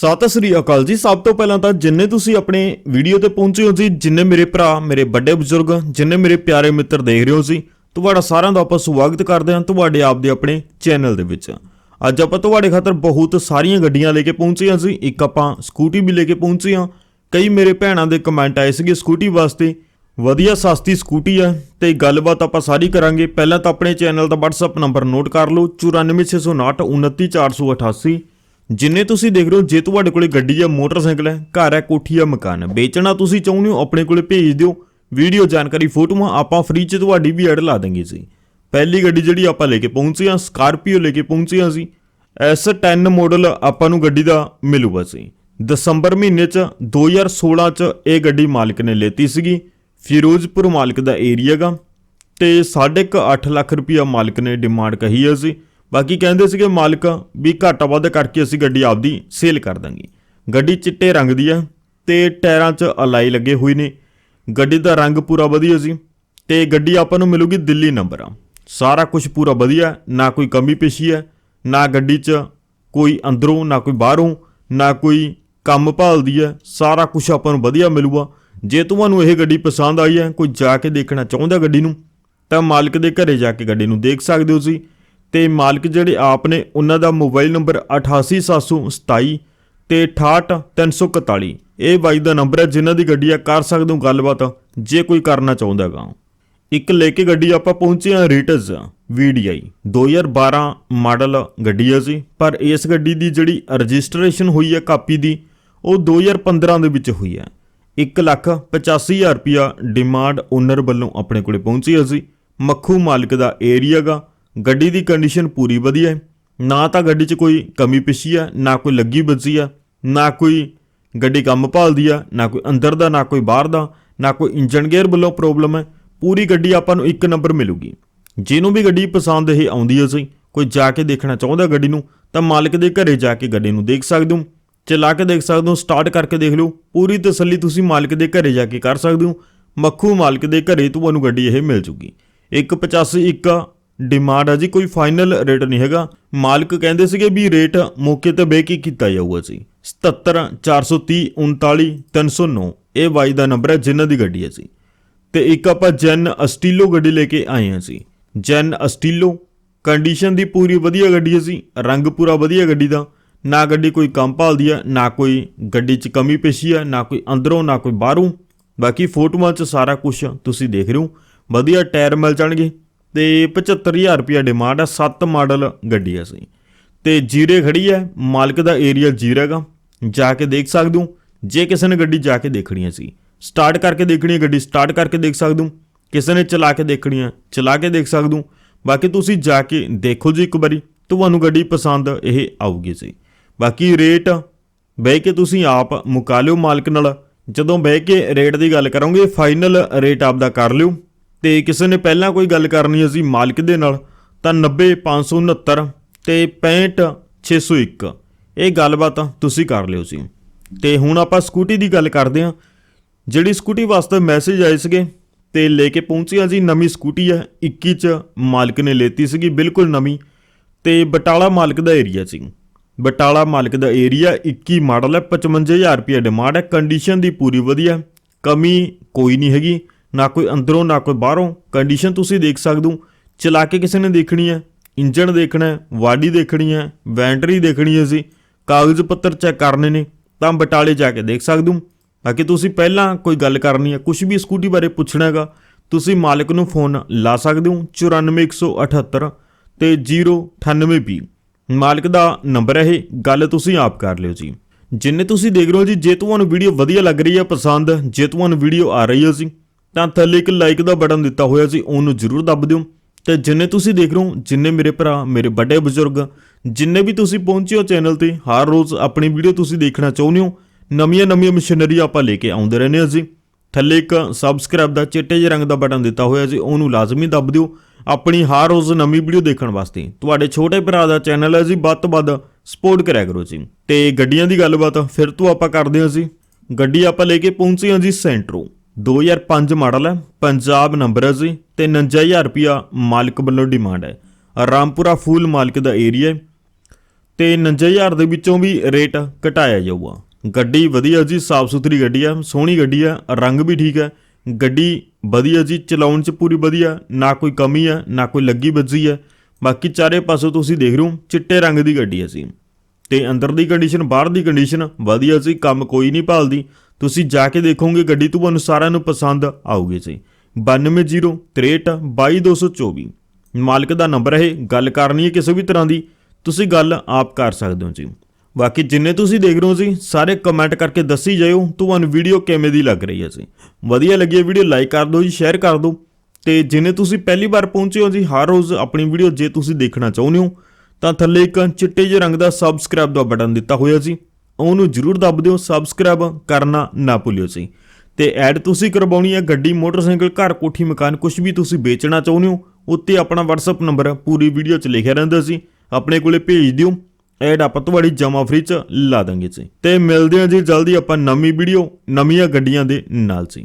ਸਤਿ ਸ੍ਰੀ ਅਕਾਲ ਜੀ। ਸਭ ਤੋਂ ਪਹਿਲਾਂ ਤਾਂ ਜਿੰਨੇ ਤੁਸੀਂ ਆਪਣੇ ਵੀਡੀਓ ਤੇ ਪਹੁੰਚੇ ਹੋ ਜੀ, ਜਿੰਨੇ ਮੇਰੇ ਭਰਾ, ਮੇਰੇ ਵੱਡੇ ਬਜ਼ੁਰਗ, ਜਿੰਨੇ ਮੇਰੇ ਪਿਆਰੇ ਮਿੱਤਰ ਦੇਖ ਰਹੇ ਹੋ ਜੀ, ਤੁਹਾਡਾ ਸਾਰਿਆਂ ਦਾ ਆਪਾਂ ਸਵਾਗਤ ਕਰਦੇ ਹਾਂ ਤੁਹਾਡੇ ਆਪ ਦੇ ਆਪਣੇ ਚੈਨਲ ਦੇ ਵਿੱਚ। ਅੱਜ ਆਪਾਂ ਤੁਹਾਡੇ ਖਾਤਰ ਬਹੁਤ ਸਾਰੀਆਂ ਗੱਡੀਆਂ ਲੈ ਕੇ ਪਹੁੰਚੇ ਹਾਂ ਜੀ। ਇੱਕ ਆਪਾਂ ਸਕੂਟੀ ਵੀ ਲੈ ਕੇ ਪਹੁੰਚੇ ਹਾਂ। ਕਈ ਮੇਰੇ ਭੈਣਾਂ ਦੇ ਕਮੈਂਟ ਆਏ ਸੀਗੇ ਸਕੂਟੀ ਵਾਸਤੇ। ਵਧੀਆ ਸਸਤੀ ਸਕੂਟੀ ਹੈ ਤੇ ਗੱਲਬਾਤ ਆਪਾਂ ਸਾਰੀ ਕਰਾਂਗੇ। ਪਹਿਲਾਂ ਤਾਂ ਆਪਣੇ ਚੈਨਲ ਦਾ WhatsApp ਨੰਬਰ ਨੋਟ ਕਰ ਲਓ। 9469 29488 ਜਿੰਨੇ ਤੁਸੀਂ ਦੇਖ ਰਹੇ ਹੋ, ਜੇ ਤੁਹਾਡੇ ਕੋਲੇ ਗੱਡੀ ਆ ਮੋਟਰਸਾਈਕਲ ਹੈ, ਘਰ ਹੈ, ਕੋਠੀ ਹੈ ਮਕਾਨ ਹੈ, ਵੇਚਣਾ ਤੁਸੀਂ ਚਾਹੁੰਦੇ ਹੋ, ਆਪਣੇ ਕੋਲੇ ਭੇਜ ਦਿਓ। ਵੀਡੀਓ ਜਾਣਕਾਰੀ ਫੋਟੋਆਂ ਆਪਾਂ ਫ੍ਰੀ ਚ ਤੁਹਾਡੀ ਵੀ ਐਡ ਲਾ ਦਾਂਗੇ ਜੀ। ਪਹਿਲੀ ਗੱਡੀ ਜਿਹੜੀ ਆਪਾਂ ਲੈ ਕੇ ਪਹੁੰਚੇ ਹਾਂ ਸਕਾਰਪੀਓ ਲੈ ਕੇ ਪਹੁੰਚੇ ਹਾਂ ਜੀ। S10 ਮਾਡਲ ਆਪਾਂ ਨੂੰ ਗੱਡੀ ਦਾ ਮਿਲੂਗਾ ਸੀ ਦਸੰਬਰ ਮਹੀਨੇ ਚ 2016 ਚ ਇਹ ਗੱਡੀ ਮਾਲਕ ਨੇ ਲੇਤੀ ਸੀਗੀ। ਫਿਰੋਜ਼ਪੁਰ ਮਾਲਕ ਦਾ ਏਰੀਆ ਗਾ। ਤੇ 8.5 ਲੱਖ ਰੁਪਇਆ ਮਾਲਕ ਨੇ ਡਿਮਾਂਡ ਕਹੀ ਹੈ ਸੀ ਬਾਕੀ ਕਹਿੰਦੇ ਸੀਗੇ ਮਾਲਕ ਵੀ ਘਾਟਾ ਵੱਧ ਕਰਕੇ ਅਸੀਂ ਗੱਡੀ ਆਪਦੀ ਸੇਲ ਕਰ ਦਾਂਗੇ। ਗੱਡੀ ਚਿੱਟੇ ਰੰਗ ਦੀ ਹੈ ਤੇ ਟਾਇਰਾਂ 'ਚ ਅਲਾਈ ਲੱਗੇ ਹੋਏ ਨੇ। ਗੱਡੀ ਦਾ ਰੰਗ ਪੂਰਾ ਵਧੀਆ ਸੀ ਤੇ ਗੱਡੀ ਆਪਾਂ ਨੂੰ ਮਿਲੂਗੀ ਦਿੱਲੀ ਨੰਬਰ ਆ। ਸਾਰਾ ਕੁਝ ਪੂਰਾ ਵਧੀਆ, ਨਾ ਕੋਈ ਕਮੀ ਪੇਸ਼ੀ ਹੈ ਨਾ ਗੱਡੀ 'ਚ ਕੋਈ ਅੰਦਰੋਂ, ਨਾ ਕੋਈ ਬਾਹਰੋਂ, ਨਾ ਕੋਈ ਕੰਮ ਭਾਲਦੀ ਹੈ ਸਾਰਾ ਕੁਝ ਆਪਾਂ ਨੂੰ ਵਧੀਆ ਮਿਲੂਗਾ। ਜੇ ਤੁਹਾਨੂੰ ਇਹ ਗੱਡੀ ਪਸੰਦ ਆਈ ਹੈ ਕੋਈ ਜਾ ਕੇ ਦੇਖਣਾ ਚਾਹੁੰਦਾ ਗੱਡੀ ਨੂੰ, ਤਾਂ ਮਾਲਕ ਦੇ ਘਰੇ ਜਾ ਕੇ ਗੱਡੀ ਨੂੰ ਦੇਖ ਸਕਦੇ ਹੋ ਤੁਸੀਂ। ਤੇ ਮਾਲਕ ਜਿਹੜੇ ਆਪ ਨੇ ਉਹਨਾਂ ਦਾ ਮੋਬਾਈਲ ਨੰਬਰ 88727 ਤੇ 68341 ਇਹ ਬਾਈ ਦਾ ਨੰਬਰ ਹੈ, ਜਿਨ੍ਹਾਂ ਦੀ ਗੱਡੀ ਆ, ਕਰ ਸਕਦੇ ਹੋ ਗੱਲਬਾਤ, ਜੇ ਕੋਈ ਕਰਨਾ ਚਾਹੁੰਦਾ ਹੈਗਾ। ਇੱਕ ਲੈ ਕੇ ਗੱਡੀ ਆਪਾਂ ਪਹੁੰਚੇ ਹਾਂ ਰੀਟਸ VDI 2012 ਮਾਡਲ ਗੱਡੀ ਹੈ ਸੀ ਪਰ ਇਸ ਗੱਡੀ ਦੀ ਜਿਹੜੀ ਰਜਿਸਟ੍ਰੇਸ਼ਨ ਹੋਈ ਹੈ ਕਾਪੀ ਦੀ, ਉਹ 2015 ਦੇ ਵਿੱਚ ਹੋਈ ਹੈ 185000 ਰੁਪਿਆ ਡਿਮਾਂਡ ਓਨਰ ਵੱਲੋਂ ਆਪਣੇ ਕੋਲੇ ਪਹੁੰਚੀ ਹੈ ਸੀ ਮੱਖੂ ਮਾਲਕ ਦਾ ਏਰੀਆ ਗਾ ਗੱਡੀ ਦੀ ਕੰਡੀਸ਼ਨ ਪੂਰੀ ਵਧੀਆ ਹੈ। ਨਾ ਤਾਂ ਗੱਡੀ 'ਚ ਕੋਈ ਕਮੀ ਪਿਛੀ ਆ, ਨਾ ਕੋਈ ਲੱਗੀ ਬੱਜੀ ਆ, ਨਾ ਕੋਈ ਗੱਡੀ ਕੰਮ ਭਾਲਦੀ ਆ, ਨਾ ਕੋਈ ਅੰਦਰ ਦਾ, ਨਾ ਕੋਈ ਬਾਹਰ ਦਾ, ਨਾ ਕੋਈ ਇੰਜਨ ਗੇਅਰ ਵੱਲੋਂ ਪ੍ਰੋਬਲਮ ਹੈ। ਪੂਰੀ ਗੱਡੀ ਆਪਾਂ ਨੂੰ ਇੱਕ ਨੰਬਰ ਮਿਲੂਗੀ। ਜਿਹਨੂੰ ਵੀ ਗੱਡੀ ਪਸੰਦ ਇਹ ਆਉਂਦੀ ਹੈ ਸੀ ਕੋਈ ਜਾ ਕੇ ਦੇਖਣਾ ਚਾਹੁੰਦਾ ਗੱਡੀ ਨੂੰ, ਤਾਂ ਮਾਲਕ ਦੇ ਘਰੇ ਜਾ ਕੇ ਗੱਡੀ ਨੂੰ ਦੇਖ ਸਕਦੇ ਹੋ। ਚਲਾ ਕੇ ਦੇਖ ਸਕਦੇ ਹੋ ਸਟਾਰਟ ਕਰਕੇ ਦੇਖ ਲਓ। ਪੂਰੀ ਤਸੱਲੀ ਤੁਸੀਂ ਮਾਲਕ ਦੇ ਘਰੇ ਜਾ ਕੇ ਕਰ ਸਕਦੇ ਹੋ। ਮੱਖੂ ਮਾਲਕ ਦੇ ਘਰੇ ਤੁਹਾਨੂੰ ਗੱਡੀ ਇਹ ਮਿਲ ਜੂਗੀ। 185 ਇੱਕ ਡਿਮਾਂਡ ਹੈ ਜੀ, ਕੋਈ ਫਾਈਨਲ ਰੇਟ ਨਹੀਂ ਹੈਗਾ। ਮਾਲਕ ਕਹਿੰਦੇ ਸੀਗੇ ਵੀ ਰੇਟ ਮੌਕੇ ਤੇ ਬੇ ਕੀ ਕੀਤਾ ਜਾਊਗਾ ਜੀ। 77 430 39 309 ਇਹ ਬਾਈ ਦਾ ਨੰਬਰ ਹੈ, ਜਿਨ੍ਹਾਂ ਦੀ ਗੱਡੀ ਹੈ ਜੀ। ਤੇ ਇੱਕ ਆਪਾਂ ਜੈਨ ਅਸਟੀਲੋ ਗੱਡੀ ਲੈ ਕੇ ਆਏ ਹਾਂ ਜੀ। ਜੈਨ ਅਸਟੀਲੋ ਕੰਡੀਸ਼ਨ ਦੀ ਪੂਰੀ ਵਧੀਆ ਗੱਡੀ ਹੈ ਜੀ, ਰੰਗ ਪੂਰਾ ਵਧੀਆ ਗੱਡੀ ਦਾ। ਨਾ ਗੱਡੀ ਕੋਈ ਕੰਮ ਭਾਲਦੀ ਹੈ, ਨਾ ਕੋਈ ਗੱਡੀ 'ਚ ਕਮੀ ਪੇਸ਼ੀ ਹੈ, ਨਾ ਕੋਈ ਅੰਦਰੋਂ, ਨਾ ਕੋਈ ਬਾਹਰੋਂ। ਬਾਕੀ ਫੋਟੋਆਂ 'ਚ ਸਾਰਾ ਕੁਝ ਤੁਸੀਂ ਦੇਖ ਰਹੇ ਹੋ। ਵਧੀਆ ਟਾਇਰ ਮਿਲ ਜਾਣਗੇ। ਤੇ 75000 ਰੁਪਿਆ ਡਿਮਾਂਡ ਆ 7 ਮਾਡਲ ਗੱਡੀ ਹੈ ਸੀ। ਤੇ ਜੀਰੇ ਖੜੀ ਹੈ, ਮਾਲਕ ਦਾ ਏਰੀਆ ਜੀਰਾਗਾ ਜਾ ਕੇ ਦੇਖ ਸਕਦੇ ਹੋ, ਜੇ ਕਿਸੇ ਨੇ ਗੱਡੀ ਜਾ ਕੇ ਦੇਖਣੀ ਹੈ ਸੀ। ਸਟਾਰਟ ਕਰਕੇ ਦੇਖਣੀ ਹੈ ਗੱਡੀ ਸਟਾਰਟ ਕਰਕੇ ਦੇਖ ਸਕਦੇ ਹੋ। ਕਿਸੇ ਨੇ ਚਲਾ ਕੇ ਦੇਖਣੀ ਹੈ, ਚਲਾ ਕੇ ਦੇਖ ਸਕਦੇ ਹੋ। ਬਾਕੀ ਤੁਸੀਂ ਜਾ ਕੇ ਦੇਖੋ ਜੀ ਇੱਕ ਵਾਰੀ, ਤੁਹਾਨੂੰ ਗੱਡੀ ਪਸੰਦ ਇਹ ਆਊਗੀ ਜੀ। ਬਾਕੀ ਰੇਟ ਬਹਿ ਕੇ ਤੁਸੀਂ ਆਪ ਮੁਕਾ ਲਿਓ ਮਾਲਕ ਨਾਲ। ਜਦੋਂ ਬਹਿ ਕੇ ਰੇਟ ਦੀ ਗੱਲ ਕਰੋਗੇ ਫਾਈਨਲ ਰੇਟ ਆਪਦਾ ਕਰ ਲਿਓ। ਤੇ ਕਿਸੇ ਨੇ ਪਹਿਲਾਂ ਕੋਈ ਗੱਲ ਕਰਨੀ ਸੀ ਮਾਲਕ ਦੇ ਨਾਲ, ਤਾਂ 90569 ਤੇ 65601 ਇਹ ਗੱਲਬਾਤ ਤੁਸੀਂ ਕਰ ਲਿਓ ਸੀ। ਤੇ ਹੁਣ ਆਪਾਂ ਸਕੂਟੀ ਦੀ ਗੱਲ ਕਰਦੇ ਹਾਂ। ਜਿਹੜੀ ਸਕੂਟੀ ਵਾਸਤੇ ਮੈਸੇਜ ਆਏ ਸੀਗੇ ਤੇ ਲੈ ਕੇ ਪਹੁੰਚਿਆ ਜੀ, ਨਵੀਂ ਸਕੂਟੀ ਹੈ 21 ਚ ਮਾਲਕ ਨੇ ਲੈਤੀ ਸੀਗੀ, ਬਿਲਕੁਲ ਨਵੀਂ। ਤੇ ਬਟਾਲਾ ਮਾਲਕ ਦਾ ਏਰੀਆ ਸੀ। ਬਟਾਲਾ ਮਾਲਕ ਦਾ ਏਰੀਆ 21 ਮਾਡਲ ਹੈ 55000 ਰੁਪਏ ਡਿਮਾਂਡ ਹੈ, ਕੰਡੀਸ਼ਨ ਦੀ ਪੂਰੀ ਵਧੀਆ ਕਮੀ ਕੋਈ ਨਹੀਂ ਹੈਗੀ। ਨਾ ਕੋਈ ਅੰਦਰੋਂ, ਨਾ ਕੋਈ ਬਾਹਰੋਂ। ਕੰਡੀਸ਼ਨ ਤੁਸੀਂ ਦੇਖ ਸਕਦੇ ਹੋ। ਚਲਾ ਕੇ ਕਿਸੇ ਨੇ ਦੇਖਣੀ ਹੈ। ਇੰਜਣ ਦੇਖਣਾ ਹੈ ਵਾਡੀ ਦੇਖਣੀ ਹੈ ਵੈਂਟਰੀ ਦੇਖਣੀ ਹੈ ਜੀ ਕਾਗਜ਼ ਪੱਤਰ ਚੈੱਕ ਕਰਨੇ ਨੇ, ਤਾਂ ਬਟਾਲੇ ਜਾ ਕੇ ਦੇਖ ਸਕਦੇ ਹੋ। ਬਾਕੀ ਤੁਸੀਂ ਪਹਿਲਾਂ ਕੋਈ ਗੱਲ ਕਰਨੀ ਹੈ ਕੁਝ ਵੀ ਸਕੂਟੀ ਬਾਰੇ ਪੁੱਛਣਾ ਹੈਗਾ, ਤੁਸੀਂ ਮਾਲਕ ਨੂੰ ਫੋਨ ਲਾ ਸਕਦੇ ਹੋ 94178 ਤੇ 09820 ਮਾਲਕ ਦਾ ਨੰਬਰ ਹੈ ਇਹ, ਗੱਲ ਤੁਸੀਂ ਆਪ ਕਰ ਲਿਓ ਜੀ। ਜਿੰਨੇ ਤੁਸੀਂ ਦੇਖ ਰਹੇ ਹੋ ਜੀ, ਜੇ ਤੁਹਾਨੂੰ ਵੀਡੀਓ ਵਧੀਆ ਲੱਗ ਰਹੀ ਹੈ, ਪਸੰਦ ਜੇ ਤੁਹਾਨੂੰ ਵੀਡੀਓ ਆ ਰਹੀ ਹੈ ਜੀ। ਤਾਂ ਥੱਲੇ ਇੱਕ ਲਾਈਕ ਦਾ ਬਟਨ ਦਿੱਤਾ ਹੋਇਆ ਸੀ, ਉਹਨੂੰ ਜ਼ਰੂਰ ਦੱਬ ਦਿਓ। ਤੇ ਜਿੰਨੇ ਤੁਸੀਂ ਦੇਖ ਰਹੇ ਹੋ, ਜਿੰਨੇ ਮੇਰੇ ਭਰਾ, ਮੇਰੇ ਵੱਡੇ ਬਜ਼ੁਰਗ, ਜਿੰਨੇ ਵੀ ਤੁਸੀਂ ਪਹੁੰਚੇ ਹੋ ਚੈਨਲ ਤੇ, ਹਰ ਰੋਜ਼ ਆਪਣੀ ਵੀਡੀਓ ਤੁਸੀਂ ਦੇਖਣਾ ਚਾਹੁੰਦੇ ਹੋ, ਨਵੀਆਂ ਨਵੀਆਂ ਮਸ਼ੀਨਰੀ ਆਪਾਂ ਲੈ ਕੇ ਆਉਂਦੇ ਰਹਿੰਦੇ ਹਾਂ ਜੀ। ਥੱਲੇ ਇੱਕ ਸਬਸਕ੍ਰਾਈਬ ਦਾ ਚਿੱਟੇ ਜਿਹੇ ਰੰਗ ਦਾ ਬਟਨ ਦਿੱਤਾ ਹੋਇਆ ਜੀ, ਉਹਨੂੰ ਲਾਜ਼ਮੀ ਦੱਬ ਦਿਓ, ਆਪਣੀ ਹਰ ਰੋਜ਼ ਨਵੀਂ ਵੀਡੀਓ ਦੇਖਣ ਵਾਸਤੇ। ਤੁਹਾਡੇ ਛੋਟੇ ਭਰਾ ਦਾ ਚੈਨਲ ਹੈ ਜੀ, ਵੱਧ ਤੋਂ ਵੱਧ ਸਪੋਰਟ ਕਰਿਆ ਕਰੋ ਜੀ। ਤੇ ਗੱਡੀਆਂ ਦੀ ਗੱਲਬਾਤ ਫਿਰ ਤੋਂ ਆਪਾਂ ਕਰਦੇ ਹਾਂ ਜੀ। ਗੱਡੀ ਆਪਾਂ ਲੈ ਕੇ ਪਹੁੰਚੇ ਹਾਂ ਜੀ ਸੈਂਟਰੋ 2005 ਮਾਡਲ ਹੈ, ਪੰਜਾਬ ਨੰਬਰ ਹੈ ਜੀ ਤੇ 59000 ਰੁਪਿਆ ਮਾਲਕ ਵੱਲੋਂ ਡਿਮਾਂਡ ਹੈ। ਰਾਮਪੁਰਾ ਫੂਲ ਮਾਲਕ ਦਾ ਏਰੀਆ ਹੈ ਤੇ 59000 ਦੇ ਵਿੱਚੋਂ ਵੀ ਰੇਟ ਘਟਾਇਆ ਜਾਊਗਾ। ਗੱਡੀ ਵਧੀਆ ਜੀ ਸਾਫ਼ ਸੁਥਰੀ ਗੱਡੀ ਆ ਸੋਹਣੀ ਗੱਡੀ ਆ ਰੰਗ ਵੀ ਠੀਕ ਹੈ। ਗੱਡੀ ਵਧੀਆ ਜੀ, ਚਲਾਉਣ 'ਚ ਪੂਰੀ ਵਧੀਆ, ਨਾ ਕੋਈ ਕਮੀ ਆ ਨਾ ਕੋਈ ਲੱਗੀ ਵੱਜੀ ਆ ਬਾਕੀ ਚਾਰੇ ਪਾਸੋਂ ਤੁਸੀਂ ਦੇਖ ਰਹੇ ਹੋ, ਚਿੱਟੇ ਰੰਗ ਦੀ ਗੱਡੀ ਹੈ ਜੀ। ਤੇ ਅੰਦਰ ਦੀ ਕੰਡੀਸ਼ਨ ਬਾਹਰ ਦੀ ਕੰਡੀਸ਼ਨ ਵਧੀਆ ਸੀ ਕੰਮ ਕੋਈ ਨਹੀਂ ਭਾਲਦੀ। ਤੁਸੀਂ ਜਾ ਕੇ ਦੇਖੋਗੇ ਗੱਡੀ ਤੁਹਾਨੂੰ ਸਾਰਿਆਂ ਨੂੰ ਪਸੰਦ ਆਊਗੀ ਜੀ। 9203622224 ਮਾਲਕ ਦਾ ਨੰਬਰ ਹੈ, ਗੱਲ ਕਰਨੀ ਹੈ ਕਿਸੇ ਵੀ ਤਰ੍ਹਾਂ ਦੀ, ਤੁਸੀਂ ਗੱਲ ਆਪ ਕਰ ਸਕਦੇ ਹੋ ਜੀ। ਬਾਕੀ ਜਿੰਨੇ ਤੁਸੀਂ ਦੇਖ ਰਹੇ ਹੋ ਜੀ, ਸਾਰੇ ਕਮੈਂਟ ਕਰਕੇ ਦੱਸੀ ਜਾਇਓ, ਤੁਹਾਨੂੰ ਵੀਡੀਓ ਕਿਵੇਂ ਦੀ ਲੱਗ ਰਹੀ ਹੈ ਜੀ। ਵਧੀਆ ਲੱਗੀ ਹੈ ਵੀਡੀਓ ਲਾਈਕ ਕਰ ਦਿਓ ਜੀ ਸ਼ੇਅਰ ਕਰ ਦਿਓ। ਤੇ ਜਿੰਨੇ ਤੁਸੀਂ ਪਹਿਲੀ ਵਾਰ ਪਹੁੰਚੇ ਹੋ ਜੀ, ਹਰ ਰੋਜ਼ ਆਪਣੀ ਵੀਡੀਓ ਜੇ ਤੁਸੀਂ ਦੇਖਣਾ ਚਾਹੁੰਦੇ ਹੋ, ਤਾਂ ਥੱਲੇ ਇੱਕ ਚਿੱਟੇ ਜਿਹੇ ਰੰਗ ਦਾ ਸਬਸਕ੍ਰਾਈਬ ਦਾ ਬਟਨ ਦਿੱਤਾ ਹੋਇਆ ਜੀ। ਉਹਨੂੰ ਜਰੂਰ ਦੱਬ ਦਿਓ ਸਬਸਕ੍ਰਾਈਬ ਕਰਨਾ ਨਾ ਭੁੱਲਿਓ ਜੀ ਤੇ ਐਡ ਤੁਸੀਂ ਕਰਵਾਉਣੀ ਹੈ ਗੱਡੀ, ਮੋਟਰਸਾਈਕਲ, ਘਰ, ਕੋਠੀ, ਮਕਾਨ ਕੁਝ ਵੀ ਤੁਸੀਂ ਵੇਚਣਾ ਚਾਹੁੰਦੇ ਹੋ, ਉੱਤੇ ਆਪਣਾ WhatsApp ਨੰਬਰ ਪੂਰੀ ਵੀਡੀਓ 'ਚ ਲਿਖਿਆ ਰਹਿੰਦਾ ਸੀ। ਆਪਣੇ ਕੋਲੇ ਭੇਜ ਦਿਓ ਐਡ ਆਪਾਂ ਤੁਹਾਡੀ ਜਮਾ ਫ੍ਰੀ 'ਚ ਲਾ ਦਾਂਗੇ ਜੀ ਤੇ ਮਿਲਦੇ ਹਾਂ ਜੀ, ਜਲਦੀ ਆਪਾਂ ਨਵੀਂ ਵੀਡੀਓ ਨਵੀਆਂ ਗੱਡੀਆਂ ਦੇ ਨਾਲ ਜੀ